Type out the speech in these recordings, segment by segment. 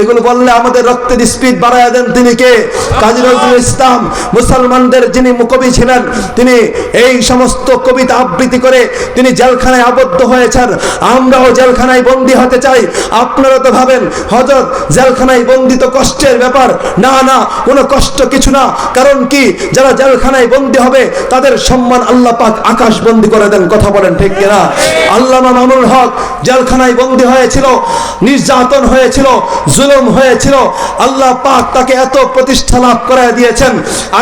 এগুলো বললে আমাদের রক্তের স্পিড বাড়ায় দেন তিনি কে? কাজী নজরুল ইসলাম, মুসলমানদের যিনি কবি ছিলেন, তিনি এই সমস্ত কবিতা আবৃত্তি করে তিনি জেলখানায় আবদ্ধ হয়েছেন। আমরাও জেলখানায় বন্দী হতে চাই। আপনারা তো ভাবেন হজরত জেলখানায় বন্দি তো কষ্টের ব্যাপার। না না, কোনো কষ্ট কিছু না। কারণ কি? যারা জেলখানায় বন্দী হবে, তাদের সম্মান আল্লাহ পাক আকাশ বন্দি করে দেন। কথা বলেন ঠিক কিনা? আল্লামা মামুনুল হক জেলখানায় বন্দী হয়েছিল, নির্যাতন হয়েছিল জুলুম হয়েছিল, আল্লাহ পাক তাকে এত প্রতিষ্ঠা লাভ করায় দিয়েছেন।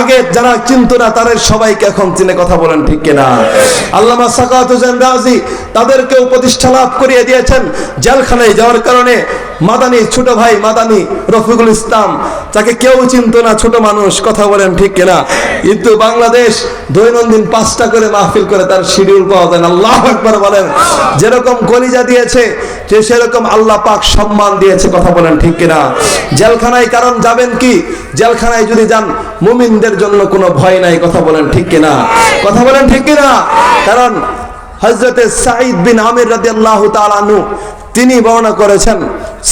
আগে যারা চিনত না, তাদের সবাইকে এখন চিনে কথা বলেন ঠিক কিনা। আল্লামা সাকাত হোসেন রাজি তাদেরকেও প্রতিষ্ঠা লাভ করিয়ে দিয়েছেন। জেলখানায় যাওয়ার কারণে মাদানি, ছোট ভাই মাদানি রফিকুল ইসলাম, তাকে কেউ চিনত না, ছোট মানুষ, কথা বলেন ঠিক কিনা। কিন্তু বাংলাদেশ দৈনন্দিন পাঁচটা করে মাহফিল করে তার শিডিউল পাওয়া যায়। আল্লাহ একবার বলেন, যেরকম কলিজা দিয়েছে সেরকম আল্লাহ পাক সম্মান দিয়েছে, কথা বলেন ঠিক কিনা? জেলখানায় কারণ যাবেন কি? জেলখানায় যদি যান, মুমিনদের জন্য কোনো ভয় নাই, কথা বলেন ঠিক কিনা? কথা বলেন ঠিক কিনা? কারণ হজরতে সাঈদ বিন আমির রাদিয়াল্লাহু তাআলা আনহু, তিনি বর্ণনা করেছেন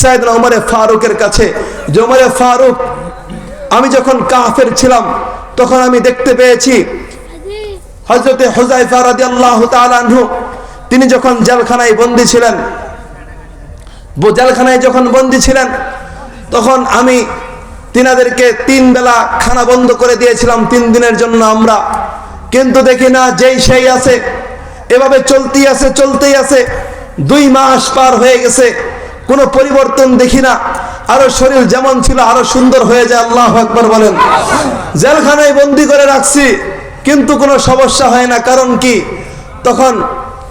সাইদ ওমরে ফারুকের কাছে, যে ফারুক, আমি যখন কাফের ছিলাম, তখন আমি দেখতে পেয়েছি হজরতে হুজাইফা রাদিয়াল্লাহু তাআলা আনহু, তিনি যখন জেলখানায় বন্দী ছিলেন জেলখানায় যখন বন্দি ছিলেন, তখন আমি তিনাদেরকে তিন বেলা খানা বন্ধ করে দিয়েছিলাম তিন দিনের জন্য আমরা। কিন্তু দেখি না, যেই সেই আছে, এভাবে চলতেই আছে চলতেই আছে। দুই মাস পার হয়ে গেছে, কোনো পরিবর্তন দেখি না। আরও শরীর যেমন ছিল, আরও সুন্দর হয়ে যায়, আল্লাহ একবার বলেন। জেলখানায় বন্দি করে রাখছি, কিন্তু কোনো সমস্যা হয় না। কারণ কি? তখন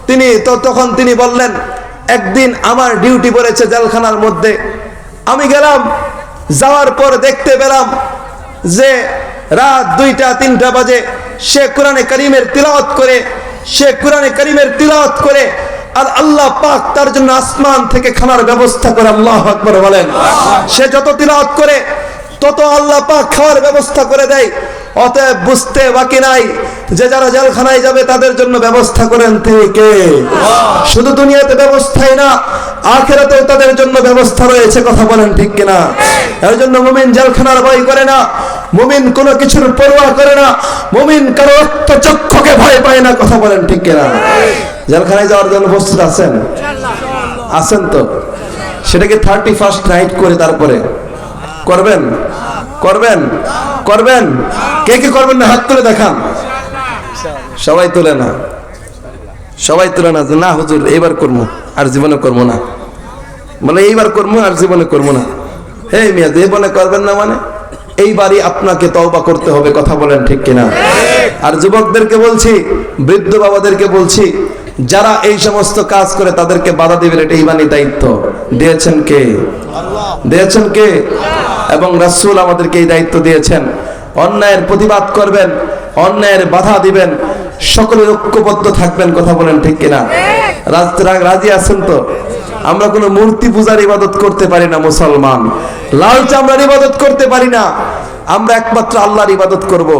তিনি, তো তখন তিনি বললেন একদিন আমার ডিউটি পড়েছে জেলখানার মধ্যে। আমি গেলাম, যাওয়ার পর দেখতে পেলাম যে রাত দুইটা, তিনটা বাজে। সে কোরআনে করিমের তিলাওয়াত করে, সে কোরআনে করিমের তিলাওয়াত করে আর আল্লাহ পাক তার জন্য আসমান থেকে খানার ব্যবস্থা করে আল্লাহ আকবর বলেন। সে যত তিলাওয়াত করে, তত আল্লাহ পাক খাওয়ার ব্যবস্থা করে দেয়। অতএব বুঝতে বাকি নাই যে যারা জেলখানায় যাবে, তাদের জন্য ব্যবস্থা করেন তিনি কে শুধু দুনিয়াতে ব্যবস্থাই না, আখেরাতেও তাদের জন্য ব্যবস্থা রয়েছে, কথা বলেন ঠিক কিনা? এর জন্য মুমিন জেলখানার ভয় করে না, মুমিন কোনো কিছুর পরোয়া করে না, মুমিন কারও চক্ষকে ভয় পায় না, কথা বলেন ঠিক কিনা? জেলখানায় যাওয়ার জন্য প্রস্তুত আছেন? আছেন তো? সেটাকে থার্টি ফার্স্ট নাইট করে তারপরে? করবেন? করবেন? করবেন? কে কে করবেন না? হাত তুলে দেখান। সবাই তুলে না সবাই তুলে না যে না হুজুর এইবার করব আর জীবনে করব না। মানে এইবার করব আর জীবনে করব না। হে মিয়া জীবনে করবেন না মানে? এইবারই আপনাকে তওবা করতে হবে কথা বলেন ঠিক কিনা? আর যুবকদেরকে বলছি বৃদ্ধ বাবাদেরকে বলছি যারা এই সমস্ত কাজ করে তাদেরকে বাধা দিবেন এটা ইমানি দায়িত্ব। দিয়েছেন কে? দিয়েছেন কে? এবং রাসূল আমাদেরকে এই দায়িত্ব দিয়েছেন। অন্যায়ের প্রতিবাদ করবেন অন্যায়ের বাধা দিবেন সকলে ঐক্যবদ্ধ থাকবেন, কথা বলেন ঠিক কিনা? রাজি আছেন তো? আমরা কোনো মূর্তি পূজার ইবাদত করতে পারি না, মুসলমান। লাল চামড়ার ইবাদত করতে পারি না। আমরা একমাত্র আল্লাহর ইবাদত করব।